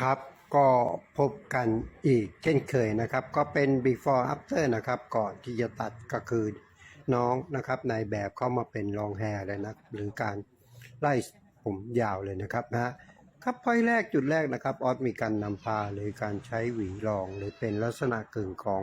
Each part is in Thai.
ครับ ก็พบกันอีกเช่นเคยนะครับ ก็เป็น before after นะครับ ก่อนที่จะตัดก็คือน้องนะครับในแบบเข้ามาเป็นรองแฮร์เลยนะ หรือการไล่ผมยาวเลยนะครับนะฮะครับพอยแรกจุดแรกนะครับ ออสมีการนำพาหรือการใช้หวีรอง หรือเป็นลักษณะกึ่งของ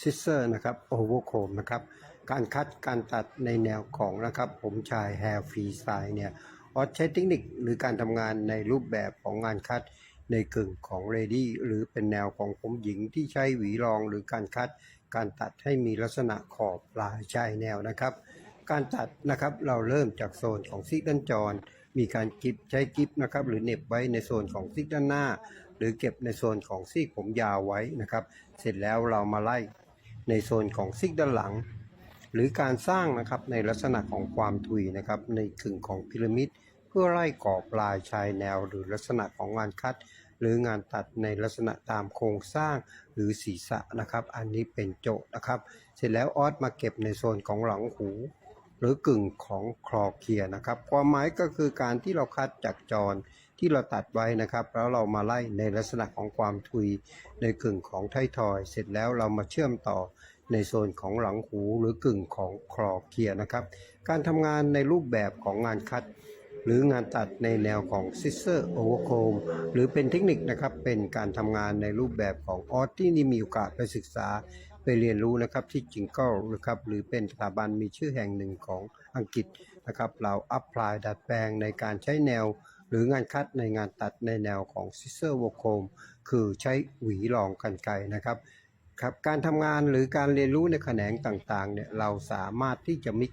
ซิสเซอร์นะครับโอเวอร์โคมนะครับ การคัดการตัดในแนวของนะครับ ผมชายแฮร์ฟรีสไตล์เนี่ยออสใช้เทคนิคหรือการทำงานในรูปแบบของงานคัด ในกึ่งของเรดี้หรือเป็นแนวของผมหญิงที่ใช้หวีรองหรือการคัด การตัดให้มีลักษณะขอบลายชายแนวนะครับ การตัดนะครับเราเริ่มจากโซนของซิกด้านจร มีการกิบใช้กิบนะครับหรือเน็บไว้ในโซนของซิกด้านหน้า หรือเก็บในโซนของซีกผมยาวไว้นะครับ เสร็จแล้วเรามาไล่ในโซนของซิกด้านหลัง หรือการสร้างนะครับในลักษณะของความทุยนะครับในกึ่งของพีระมิด พื่อไล่กรอบลายชายแนวหรือลักษณะของงานคัด หรืองานตัดในลักษณะตามโครงสร้างหรือศีรษะนะครับ อันนี้เป็นโจทย์นะครับ เสร็จแล้วออสมาเก็บในโซนของหลังหู หรือกึ่งของคลอเคียนะครับ ความหมายก็คือการที่เราคัดจากจรที่เราตัดไว้นะครับ แล้วเรามาไล่ในลักษณะของความทุยในกึ่งของไททอย เสร็จแล้วเรามาเชื่อมต่อในโซนของหลังหูหรือกึ่งของคลอเคียนะครับ การทำงานในรูปแบบของงานคัด หรืองานตัดในแนวของ Scissor Overcomb หรือเป็นเทคนิคนะครับ เป็นการทำงานในรูปแบบของออสที่นี่มีโอกาสไปศึกษาไปเรียนรู้นะครับที่จิงเกิลนะครับหรือเป็นสถาบันมีชื่อแห่งหนึ่งของอังกฤษนะครับ เราอัพพลายดัดแปลงในการใช้แนว หรืองานคัดในงานตัดในแนวของ Scissor Overcomb คือใช้หวีรองกันไกนะครับครับ การทำงานหรือการเรียนรู้ในแขนงต่างๆเนี่ยเราสามารถที่จะมิก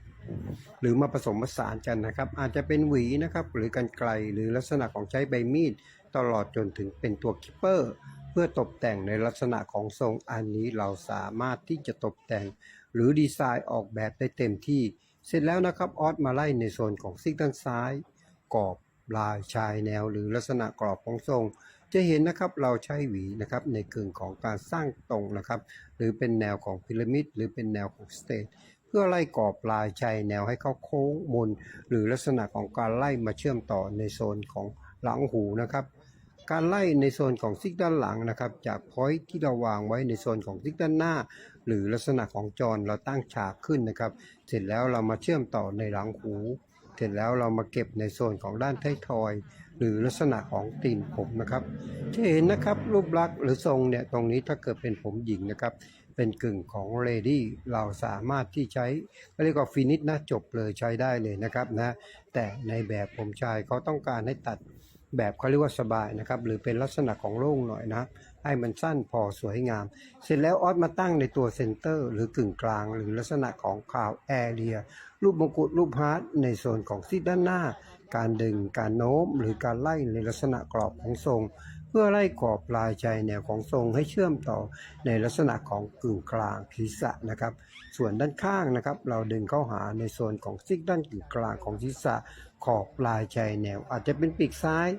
หรือมาผสมผสานกันนะครับ อาจจะเป็นหวีนะครับ หรือกันไกลหรือลักษณะของใช้ใบมีด ตลอดจนถึงเป็นตัวคิปเปอร์ เพื่อตกแต่งในลักษณะของทรงอันนี้เราสามารถที่จะตกแต่ง หรือดีไซน์ออกแบบได้เต็มที่ เสร็จแล้วนะครับออสมาไล่ในโซนของซิกด้านซ้าย กรอบลายชายแนว หรือลักษณะกรอบของทรง จะเห็นนะครับเราใช้หวีนะครับในกึ่งของการสร้างตรงนะครับ หรือเป็นแนวของพีระมิดหรือเป็นแนวของสเตท พื่อไล่กรอบลายชายแนวให้เขาโค้งมน หรือลักษณะของการไล่มาเชื่อมต่อในโซนของหลังหูนะครับ การไล่ในโซนของซิกด้านหลังนะครับ จากพอยที่เราวางไว้ในโซนของซิกด้านหน้า หรือลักษณะของจรเราตั้งฉากขึ้นนะครับ เสร็จแล้วเรามาเชื่อมต่อในหลังหู เสร็จแล้วเรามาเก็บในโซนของด้านท้ายทอย หรือลักษณะของตีนผมนะครับจะเห็นนะครับรูปลักษณ์หรือทรงเนี่ยตรงนี้ถ้าเกิดเป็นผมหญิงนะครับ เป็นกึ่งของเลดี้เราสามารถที่ใช้ก็เรียกว่าฟินิชนะจบเลยใช้ได้เลยนะครับนะแต่ในแบบผมชายเขาต้องการให้ตัดแบบเขาเรียกว่าสบายนะครับหรือเป็นลักษณะของโล่งหน่อยนะให้มันสั้นพอสวยงาม เสร็จแล้วออสมาตั้งในตัวเซนเตอร์ หรือกึ่งกลาง หรือลักษณะของคาวแอเรียรูปมงกุฎรูปฮาร์ดในโซนของซีด้านหน้า การดึงการโน้ม หรือการไล่ในลักษณะกรอบของทรง เพื่อไล่กรอบลายชายแนวของทรงให้เชื่อมต่อในลักษณะของกึ่งกลางศีรษะนะครับ ส่วนด้านข้างนะครับ เราดึงเข้าหาในโซนของซิกด้านกึ่งกลางของศีรษะขอบลายชายแนว อาจจะเป็นปีกซ้าย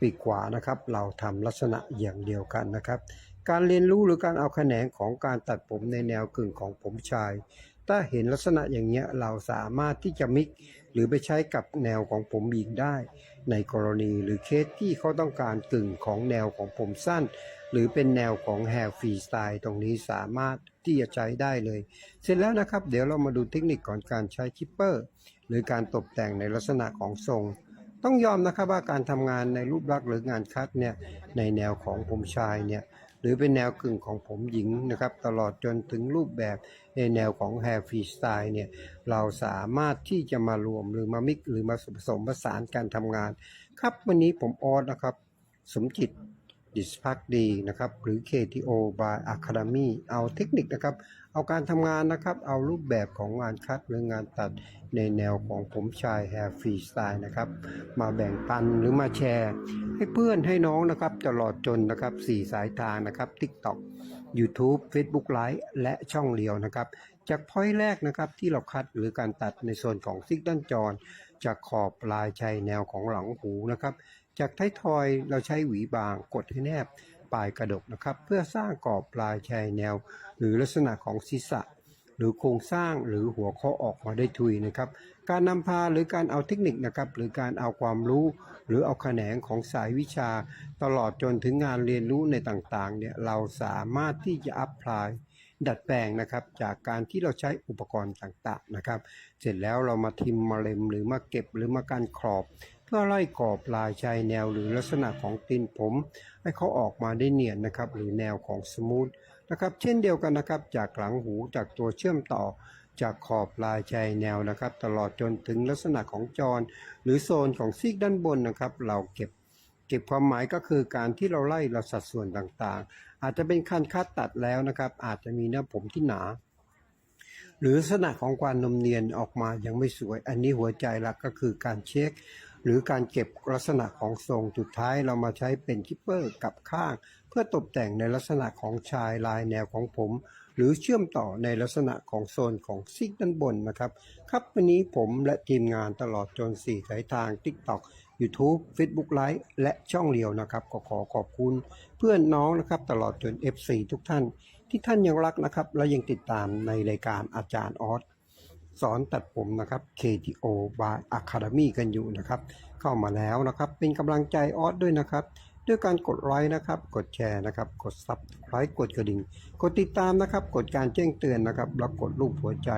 ปีกขวานะครับ เราทำลักษณะอย่างเดียวกันนะครับ การเรียนรู้หรือการเอาแขนงของการตัดผมในแนวกึ่งของผมชาย ถ้าเห็นลักษณะอย่างเงี้ยเราสามารถที่จะมิกหรือไปใช้กับแนวของผมหญิงได้ ในกรณีหรือเคสที่เขาต้องการกึ่งของแนวของผมสั้น หรือเป็นแนวของแฮร์ฟรีสไตล์ตรงนี้สามารถที่จะใช้ได้เลย เสร็จแล้วนะครับ เดี๋ยวเรามาดูเทคนิคก่อนการใช้คิปเปอร์ หรือการตกแต่งในลักษณะของทรงต้องยอมนะครับว่าการทำงานในรูปลักษณ์หรืองานคัดเนี่ยในแนวของผมชายเนี่ย หรือเป็นแนวกึ่งของผมหญิงนะครับ ตลอดจนถึงรูปแบบในแนวของแฮร์ฟรีสไตล์เนี่ยเราสามารถที่จะมารวมหรือมามิกหรือมาผสมผสานการทำงาน ครับวันนี้ผมออสนะครับ สมจิต ดิสพักดีนะครับหรือ KTO by Academy เอาเทคนิคนะครับ เอาการทำงานนะครับ เอารูปแบบของงานคัดหรืองานตัดในแนวของผมชายแฮร์ฟรีสไตล์นะครับ มาแบ่งปันหรือมาแชร์ ให้เพื่อนให้น้องนะครับ ตลอดจนนะครับ4สายทางนะครับ TikTok YouTube Facebook Live และช่องเลียวนะครับ จากพอยต์แรกนะครับที่เราคัดหรือการตัดในส่วนของซิกด้านจรจากขอบลายชายแนวของหลังหูนะครับ จากท้ายทอยเราใช้หวีบางกดให้แนบปลายกระดกนะครับ เพื่อสร้างกรอบปลายชายแนว หรือลักษณะของศีรษะ หรือโครงสร้างหรือหัวข้อออกมาได้ทุยนะครับ การนำพาหรือการเอาเทคนิคนะครับหรือการเอาความรู้ หรือเอาแขนงของสายวิชา ตลอดจนถึงงานเรียนรู้ในต่างๆเนี่ยเราสามารถที่จะอัพพลายดัดแปลงนะครับจากการที่เราใช้อุปกรณ์ต่างๆนะครับ เสร็จแล้วเรามาทิมมาเล็มหรือมาเก็บหรือมาการขอบ เพื่อไล่กรอบลายชายแนวหรือลักษณะของตีนผม ให้เขาออกมาได้เนียนนะครับหรือแนวของสมูทนะครับเช่นเดียวกันนะครับจากหลังหูจากตัวเชื่อมต่อจากขอบลายชายแนวนะครับ ตลอดจนถึงลักษณะของจร หรือโซนของซีกด้านบนนะครับ เราเก็บเก็บความหมายก็คือการที่เราไล่เราสัดส่วนต่างๆ อาจจะเป็นคันคัดตัดแล้วนะครับ อาจจะมีเนื้อผมที่หนา หรือลักษณะของความนมเนียนออกมายังไม่สวย อันนี้หัวใจหลักก็คือการเช็ค หรือการเก็บลักษณะของทรงสุดท้ายเรามาใช้เป็นคิปเปอร์กับข้าง เพื่อตกแต่งในลักษณะของชายลายแนวของผม หรือเชื่อมต่อในลักษณะของโซนของซิกด้านบนนะครับ ครับวันนี้ผมและทีมงานตลอดจน4สายทาง TikTok YouTube Facebook Live และช่องเรียวนะครับก็ขอขอบคุณ เพื่อนน้องนะครับตลอดจน FC ทุกท่าน ที่ท่านยังรักนะครับ และยังติดตามในรายการอาจารย์ออส สอนตัดผมนะครับ KTO by Academy กันอยู่นะครับ เข้ามาแล้วนะครับ เป็นกำลังใจออสด้วยนะครับ ด้วยการกดไลค์นะครับ กดแชร์นะครับ กดซับไลค์กดกระดิ่ง กดติดตามนะครับ กดการแจ้งเตือนนะครับแล้วกดรูปหัวใจ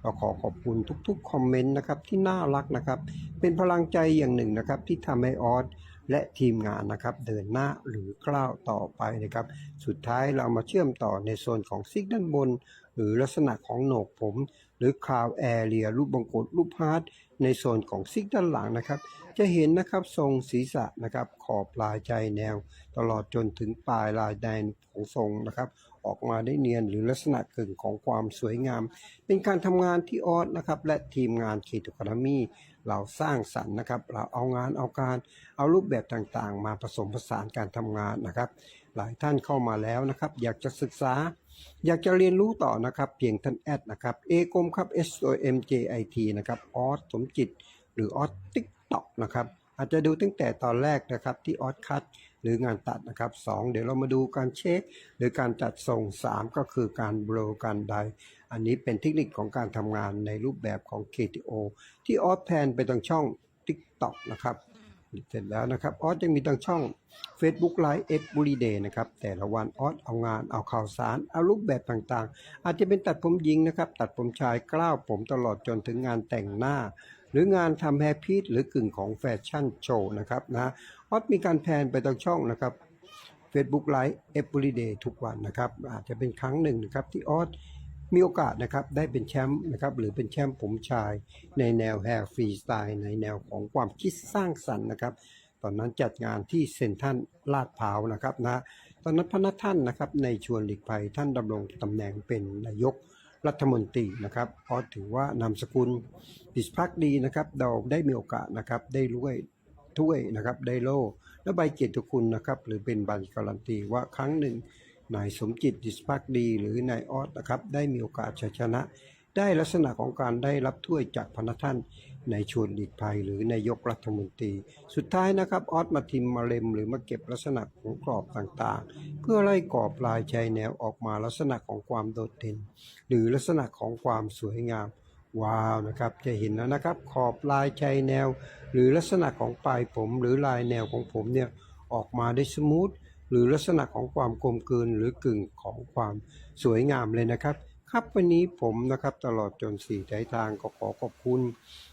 เราขอขอบคุณทุกๆคอมเมนต์นะครับที่น่ารักนะครับ เป็นพลังใจอย่างหนึ่งนะครับที่ทำให้ออสและทีมงานนะครับเดินหน้าหรือกล้าวต่อไปนะครับ สุดท้ายเรามาเชื่อมต่อในโซนของซิกด้านบน หรือลักษณะของโหนกผม รือคาวแอเรียรูปบงกฎรูปฮาร์ดในโซนของซิกด้านหลังนะครับ จะเห็นนะครับทรงศีรษะนะครับขอบปลายใจแนว ตลอดจนถึงปลายลายแดนของทรงนะครับ ออกมาได้เนียนหรือลักษณะกึ่งของความสวยงาม เป็นการทำงานที่ออสนะครับ และทีมงานเคตุคามีเราสร้างสรรค์นะครับ เราเอางานเอาการ เอารูปแบบต่างๆ มาผสมผสานการทำงานนะครับ หลายท่านเข้ามาแล้วนะครับ อยากจะศึกษา อยากจะเรียนรู้ต่อนะครับ เพียงท่านแอดนะครับเอกมครับ S O M J I T นะครับออสสมจิต หรือออสติ๊กต็อกนะครับอาจจะดูตั้งแต่ตอนแรกนะครับที่ออสคัตหรืองานตัดนะครับ 2 เดี๋ยวเรามาดูการเช็ค หรือการจัดส่ง 3 ก็คือการโบรการไดอันนี้เป็นเทคนิคของการทำงานในรูปแบบของ KTO ที่ออสแพนไปทางช่อง TikTok นะครับ เสร็จแล้วนะครับออสยังมีทางช่อง Facebook Live X b u r y Day นะครับแต่ละวันออสเอางานเอาข่าวสารเอารูปแบบต่างๆ อาจจะเป็นตัดผมหญิงนะครับตัดผมชายกล้าวผมตลอดจนถึงงานแต่งหน้า หรืองานทำแฮร์พีทหรือกึ่งของแฟชั่นโชว์นะครับนะออสมีการแพนไปทางช่องนะครับ Facebook Live Every Day ทุกวันนะครับอาจจะเป็นครั้งหนึ่งนะครับที่ออส มีโอกาสนะครับได้เป็นแชมป์นะครับหรือเป็นแชมป์ผมชายในแนวแฮร์ฟรีสไตล์ในแนวของความคิดสร้างสรรค์นะครับตอนนั้นจัดงานที่เซ็นทรัลลาดพร้าวนะครับนะตอนนั้นพระนัท่านนะครับในชวนหลีกภัยท่านดำรงตำแหน่งเป็นนายกรัฐมนตรีนะครับเพราะถือว่านามสกุลปิสพักดีนะครับเราได้มีโอกาสนะครับได้รวยถ้วยนะครับได้โล่และใบเกียรติคุณนะครับหรือเป็นใบการันตีว่าครั้งหนึ่ง นายสมจิตดิสพักดี หรือนายออสนะครับได้มีโอกาสชัยชนะ ได้ลักษณะของการได้รับถ้วยจากพระท่านในชวนหลีกภัยหรือนายกรัฐมนตรี สุดท้ายนะครับออสมาทิมมาเลมหรือมาเก็บลักษณะของกรอบต่างๆ เพื่อไล่กรอบลายชายแนวออกมาลักษณะของความโดดเด่น หรือลักษณะของความสวยงามว้าวนะครับจะเห็นแล้วนะครับขอบลายชายแนว หรือลักษณะของปลายผม หรือลายแนวของผมเนี่ยออกมาได้สมูท หรือลักษณะของความกลมกลืนหรือกึ่งของความสวยงามเลยนะครับ ครับวันนี้ผมนะครับตลอดจนสี่สายทางก็ขอขอบคุณ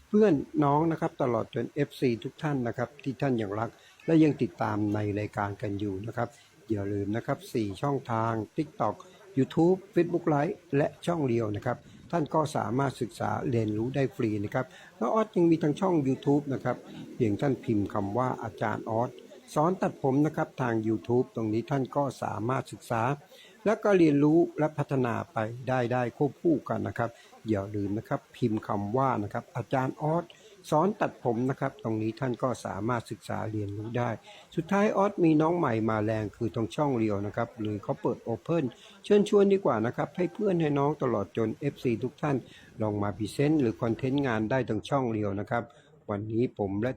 เพื่อนน้องนะครับตลอดจน FC ทุกท่านนะครับ ที่ท่านยังรัก และยังติดตามในรายการกันอยู่นะครับอย่าลืมนะครับ 4 ช่องทาง TikTok YouTube Facebook Live และช่องเดียวนะครับ ท่านก็สามารถศึกษาเรียนรู้ได้ฟรีนะครับ แล้วออสยังมีทางช่อง YouTube นะครับ เพียงท่านพิมพ์คำว่าอาจารย์ออส สอนตัดผมนะครับทาง YouTube ตรงนี้ท่านก็สามารถศึกษา แล้วก็เรียนรู้และพัฒนาไปได้ได้ควบคู่กันนะครับอย่าลืมนะครับพิมพ์คำว่านะครับอาจารย์ออสสอนตัดผมนะครับตรงนี้ท่านก็สามารถศึกษาเรียนรู้ได้ สุดท้ายออสมีน้องใหม่มาแรงคือตรงช่องเรียวนะครับหรือเขาเปิดโอเพนเชิญชวนดีกว่านะครับให้เพื่อนให้น้องตลอดจน FC ทุกท่านลองมาพรีเซนต์หรือคอนเทนต์งานได้ตรงช่องเรียวนะครับ วันนี้ผมและ